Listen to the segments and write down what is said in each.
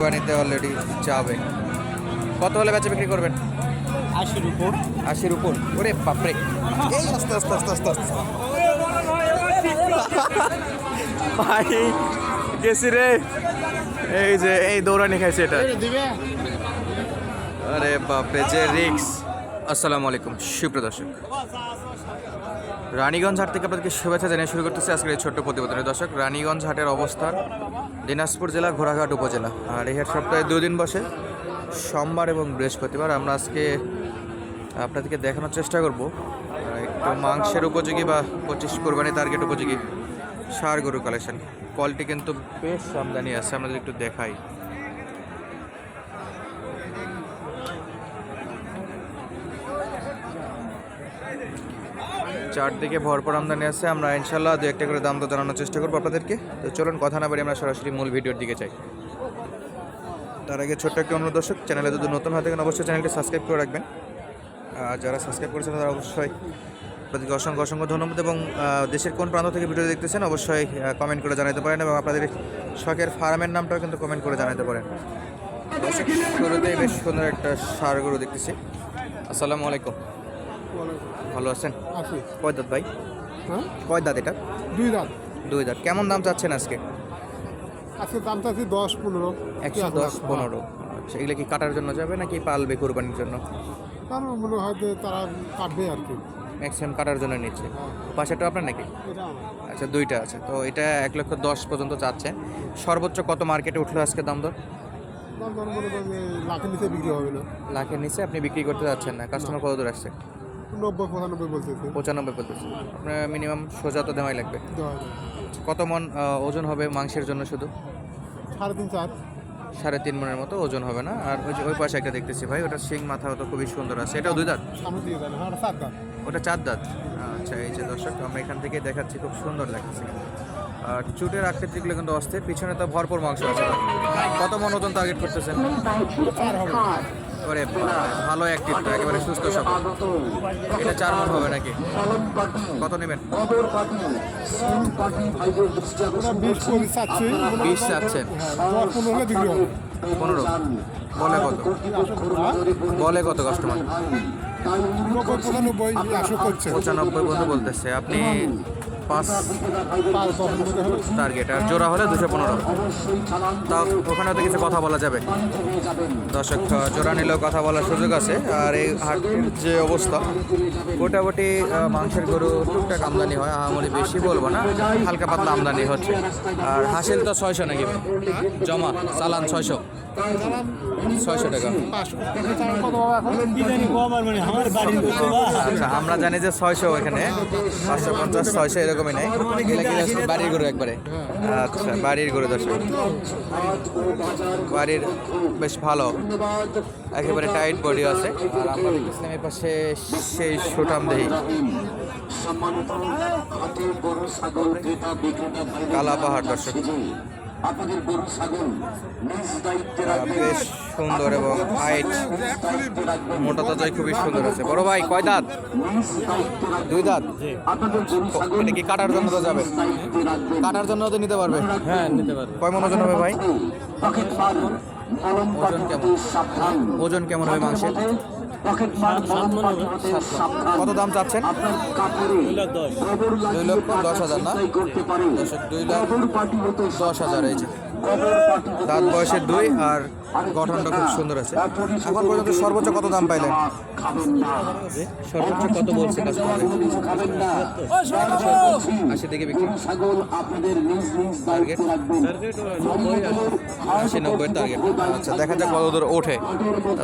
কোরবানিতে অলরেডি যাবে। কত হলে বেচে বিক্রি করবেন? আশির উপর। আশির উপর? ওরে বাপরে। এই আস্তে আস্তে আস্তে আস্তে আস্তে। ভাই গেছি রে। এই যে এই দৌড়ানি খাইছে এটা। আরে বাপরে যে রিক্স আসসালামু আলাইকুম। সুপ্রদর্শক রানীগঞ্জ হাট থেকে আপনাদেরকে শুভেচ্ছা জানিয়ে শুরু করতেছি আজকের এই ছোট্ট প্রতিবেদনের। দর্শক, রানীগঞ্জ হাটের অবস্থান দিনাজপুর জেলা, ঘোড়াঘাট উপজেলা। আর এই হাট সপ্তাহে দুই দিন বসে, সোমবার এবং বৃহস্পতিবার। আমরা আজকে আপনাদেরকে দেখানোর চেষ্টা করব একটু মাংসের উপযোগী বা পঁচিশ কোরবানি টার্গেট উপযোগী সার গরু কালেকশন কোয়ালিটি কিন্তু বেশ আমদানি আছে আমাদের একটু দেখাই। চারদিকে ভরপুর আমদানি আছে। আমরা ইনশাল্লাহ দু একটা করে দাম তো জানানোর চেষ্টা করব আপনাদেরকে। তো চলুন, কথা না বাড়ি আমরা সরাসরি মূল ভিডিওর দিকে চাই তার আগে ছোট্ট একটি অনুরোধ দর্শক, চ্যানেলে যদি নতুন হয়ে থাকেন, অবশ্যই চ্যানেলটি সাবস্ক্রাইব করে রাখবেন। আর যারা সাবস্ক্রাইব করেছেন, তারা অবশ্যই আপনাদেরকে অসংখ্য অসংখ্য ধন্যবাদ এবং দেশের কোন প্রান্ত থেকে ভিডিও দেখতেছেন, অবশ্যই কমেন্ট করে জানাতে পারেন এবং আপনাদের শখের ফার্মের নামটাও কিন্তু কমেন্ট করে জানাতে পারেন। শুরুতেই বেশ সুন্দর একটা সার গরু দেখতেছি। আসসালামু আলাইকুম। ভালো আছেন? কয় দাঁত ভাই? হ্যাঁ? কয় দাঁত এটা? দুই দাম দুই দাঁত। কেমন দাম চাচ্ছেন আজকে? আজকে দাম আছে দশ পনেরো। একশো দশ পনেরো। আচ্ছা এগুলো কি কাটার জন্য যাবে নাকি পালবে কোরবানির জন্য? তার মনে হয় যে তারা কাটবে আর কি। ম্যাক্সিমাম কাটার জন্য নিচ্ছে। পাশেটা আপনার নাকি? আচ্ছা দুইটা আছে। তো এটা এক লক্ষ দশ পর্যন্ত চাচ্ছেন সর্বোচ্চ কত মার্কেটে উঠল আজকে দাম দর? লাখের নিচে বিক্রি হবে না। লাখের নিচে আপনি বিক্রি করতে যাচ্ছেন না। কাস্টমার কত দূর আসছে? নব্বই পঁচানব্বই বলতেছে। পঁচানব্বই পর্যন্ত আপনার মিনিমাম সোজা তো দেওয়াই লাগবে। কত মন ওজন হবে মাংসের জন্য শুধু? সাড়ে তিন চার। সাড়ে তিন মনের মতো ওজন হবে না? আর ওই যে ওই পাশে একটা দেখতেছি ভাই ওটা শিং মাথা তো খুবই সুন্দর আছে। এটাও দুই দাঁত? হ্যাঁ দাম ওটা চার দাঁত? আচ্ছা এই যে দর্শক আমরা এখান থেকে দেখাচ্ছি খুব সুন্দর লাগছে আর চুটের আকৃতিগুলো কিন্তু অস্থির পিছনে তো ভরপুর মাংস আছে। কত মন ওজন টার্গেট করতেছেন? বাবা, ভালো অ্যাক্টিভ একেবারে সুস্থ সব এটা চার মন হবে নাকি? কত নেবেন? বিশ চাচ্ছেন। পনেরো। বলে কত? বলে কত কাস্টমার নব্বই পঁচানব্বই পর্যন্ত বলতেছে আপনি পাঁচ টার্গেট, আর জোড়া হলে দুশো পনেরো। তাও ওখানে তো কিছু কথা বলা যাবে। দর্শক জোড়া নিলেও কথা বলার সুযোগ আছে। আর এই হাটের যে অবস্থা, মোটামুটি মাংসের গরু টুকটাক আমদানি হয়। আহামরি বেশি বলব না, হালকা পাতলা আমদানি হচ্ছে। আর হাসিল তো ছয়শো নাকি? জমা, চালান ছয়শো। ছয়শো টাকা। আচ্ছা আমরা জানি যে ছয়শো এখানে পাঁচশো পঞ্চাশ, ছয়শো এরকমই নাই। এগুলা? বাড়ির গরু একবারে। আচ্ছা বাড়ির গরু দর্শক। বাড়ির বেশ ভালো। একেবারে টাইট বডি আছে। আর আমরা দেখতেছিলাম এই পাশে সেই সুটাম দেহি। কালা পাহাড় দর্শক। আহ, বেশ সুন্দর এবং হাইট মোটা তাজাই খুবই সুন্দর আছে। বড় ভাই কয় দাঁত? দুই দাঁত? এটা কি কাটার জন্য তো যাবে? কাটার জন্য তো নিতে পারবে? হ্যাঁ নিতে পারবে। কয় মন ওজন হবে ভাই? ওজন কেমন? ওজন কেমন হবে মাংসের? কত দাম চাচ্ছেন? দুই লক্ষ দশ হাজার না? দুই লাখ দশ হাজার, এই যে। দাঁত বয়সের দুই আর গঠনটা খুব সুন্দর আছে। এখন পর্যন্ত সর্বোচ্চ কত দাম পাইলেন? সর্বোচ্চ কত বলছে আশি থেকে বিক্রি। টার্গেট আশি নব্বই টার্গেট আচ্ছা দেখা যাক কত দূর ওঠে।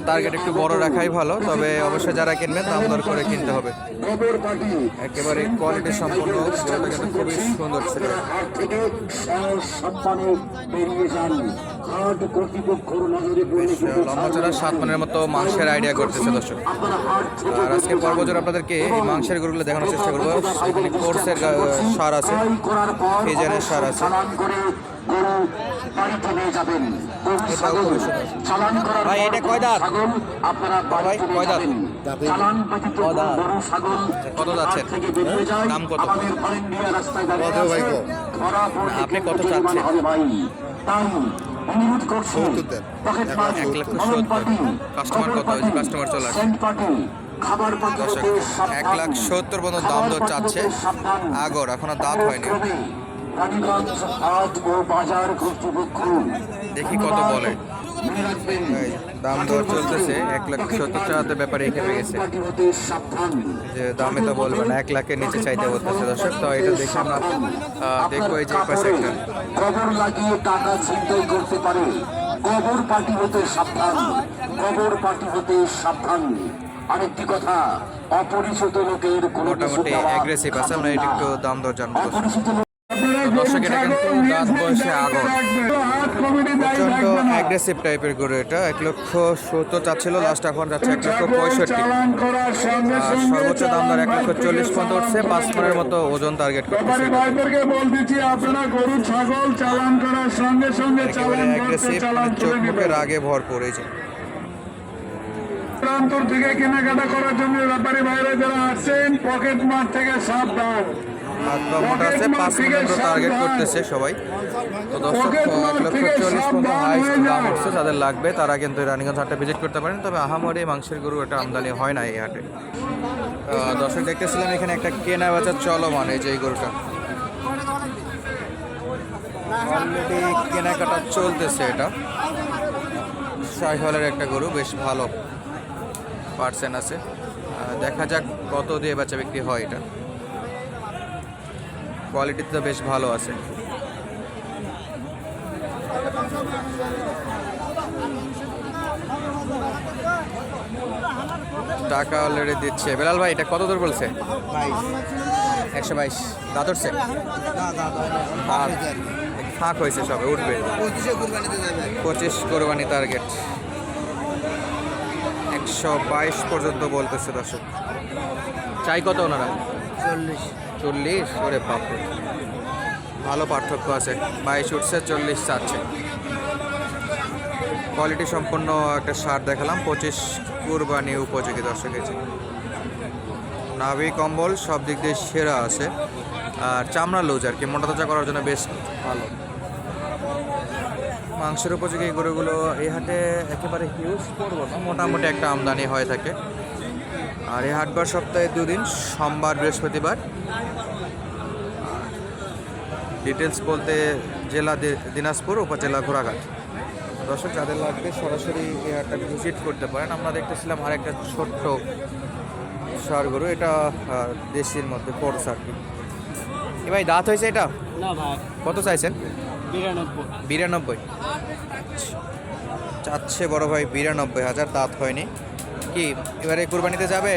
টার্গেট একটু বড় রাখাই ভালো তবে অবশ্যই যারা কিনবেন দাম দর করে কিনতে হবে। একেবারে কোয়ালিটি সম্পন্ন খুবই সুন্দর ছিল। বেশ লম্বা চড়া সাত মানের মতো মাংসের আইডিয়া করতেছে দর্শক। আর আজকে পর্বজোর আপনাদেরকে এই মাংসের গরুগুলো দেখানোর চেষ্টা করব। এখানে কোর্সের সার আছে। ফিজেনের সার আছে। এটাও খুবই সুন্দর ভাই এটা কয় দাঁত? ভাই কয় দাঁত? কয় দাঁত? আচ্ছা, কত যাচ্ছেন দাম কত? আপনি কত চাচ্ছেন? অনুরোধ করছি পকেট। পার্টি কাস্টমার কত? ওই কাস্টমার চলে আসছে। খাবার দর্শক এক লাখ সত্তর পর্যন্ত দাম দর চাচ্ছে। আগর এখনও দাঁত হয়নি দেখি কত বলে দাম দর চলতেছে এক লক্ষ সত্তর ব্যাপারে খেপে গেছে। যে দামে তো বলবে না এক লাখের নিচে চাইতে বলতেছে দর্শক তো এটা দেখে আমরা দেখব এই যে পাশে একটা। কবর লাগিয়ে টাকা ছিনতাই করতে পারে। কবর পার্টি হতে সাবধান কবর পার্টি হতে সাবধান। আরেকটি কথা অপরিচিত লোকের কোনো মোটামুটি অ্যাগ্রেসিভ আছে আমরা এটা একটু দাম দর জানব। দর্শক। এটা কিন্তু দাঁত বয়সে আগর প্রচণ্ড অ্যাগ্রেসিভ টাইপের গরু এটা। এক লক্ষ সত্তর চাচ্ছিল লাস্ট এখন যাচ্ছে এক লক্ষ পঁয়ষট্টি। আর সর্বোচ্চ দাম দর এক লক্ষ চল্লিশ পর্যন্ত উঠছে। পাঁচ মনের মতো ওজন টার্গেট করতেছে। একেবারে অ্যাগ্রেসিভ চোখ মুখের আগে ভরপুর এই যে। প্রান্তর থেকে কেনাকাটা করার জন্য ব্যাপারী ভাইরা যারা আসছেন পকেট মার থেকে সাবধান পা আছে পাঁচ মনের টার্গেট করতেছে সবাই। তো দর্শক এক লক্ষ চল্লিশ পর্যন্ত হাইস্ট দাম উঠছে যাদের লাগবে তারা কিন্তু রানীগঞ্জ হাটটা ভিজিট করতে পারেন। তবে আহামরি মাংসের গরু এটা আমদানি হয় না এই হাটে। দর্শক দেখতেছিলাম এখানে একটা কেনা বেচা চলমান এই যে এই গরুটা। অলরেডি কেনাকাটা চলতেছে এটা। শাহিওয়ালের একটা গরু বেশ ভালো পার্সেন্ট আছে। দেখা যাক কত দিয়ে বেচা বিক্রি হয় এটা। কোয়ালিটি তো বেশ ভালো আছে। টাকা অলরেডি দিচ্ছে। বেলাল ভাই, এটা কত দূর বলছে? একশো বাইশ। দাদরছে ফাঁক। হয়েছে সবে, উঠবে। পঁচিশ কোরবানি টার্গেট একশো বাইশ পর্যন্ত বলতেছে দর্শক। চাই কত ওনারা? চল্লিশ। চল্লিশ, ওরে বাপরে। ভালো পার্থক্য আছে, বাইশ উঠছে, চল্লিশ চাচ্ছে কোয়ালিটি সম্পন্ন একটা সার দেখালাম, পঁচিশ কুরবানি উপযোগী দর্শক নাভি কম্বল সব দিক দিয়ে সেরা আছে। আর চামড়া লুজ আর কি, মোটা তাজা করার জন্য বেশ ভালো। মাংসের উপযোগী গরুগুলো এই হাটে একেবারে হিউজ করব না, মোটামুটি একটা আমদানি হয়ে থাকে। আর এই হাটবার সপ্তাহে দুদিন সোমবার বৃহস্পতিবার। ডিটেলস বলতে জেলা দিনাজপুর উপজেলা ঘোড়াঘাট। দর্শক যাদের লাগবে সরাসরি এই হাটটা ভিজিট করতে পারেন। আমরা দেখতেছিলাম আর একটা ছোট্ট সার গরু এটা দেশির মধ্যে পড়স আর কি এ ভাই দাঁত হয়েছে এটা? কত চাইছেন? বিরানব্বই। বিরানব্বই। চাচ্ছে বড় ভাই বিরানব্বই হাজার দাঁত হয়নি। কি এবারে কুরবানিতে যাবে?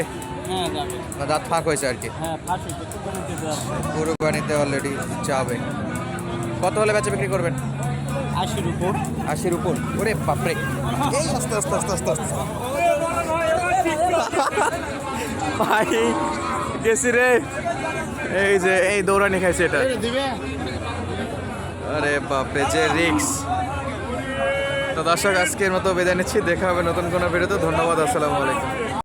হ্যাঁ যাবে। দাঁত ফাঁক হয়েছে আর কি। হ্যাঁ কোরবানিতে যাবে। কুরবানিতে অলরেডি যাবে। কত হলে বেচা বিক্রি করবেন? আশির উপর। আশির উপর? ওরে বাপরে। এই আস্তে আস্তে আস্তে আস্তে আস্তে। ভাই গেছি রে। এই যে এই দৌড়ানি খাইছে এটা। আরে বাপরে যে রিক্স। তো দর্শক আজকের মতো বেদায় নিচ্ছি। দেখা হবে নতুন কোনো ভিডিওতে। ধন্যবাদ আসসালামু আলাইকুম।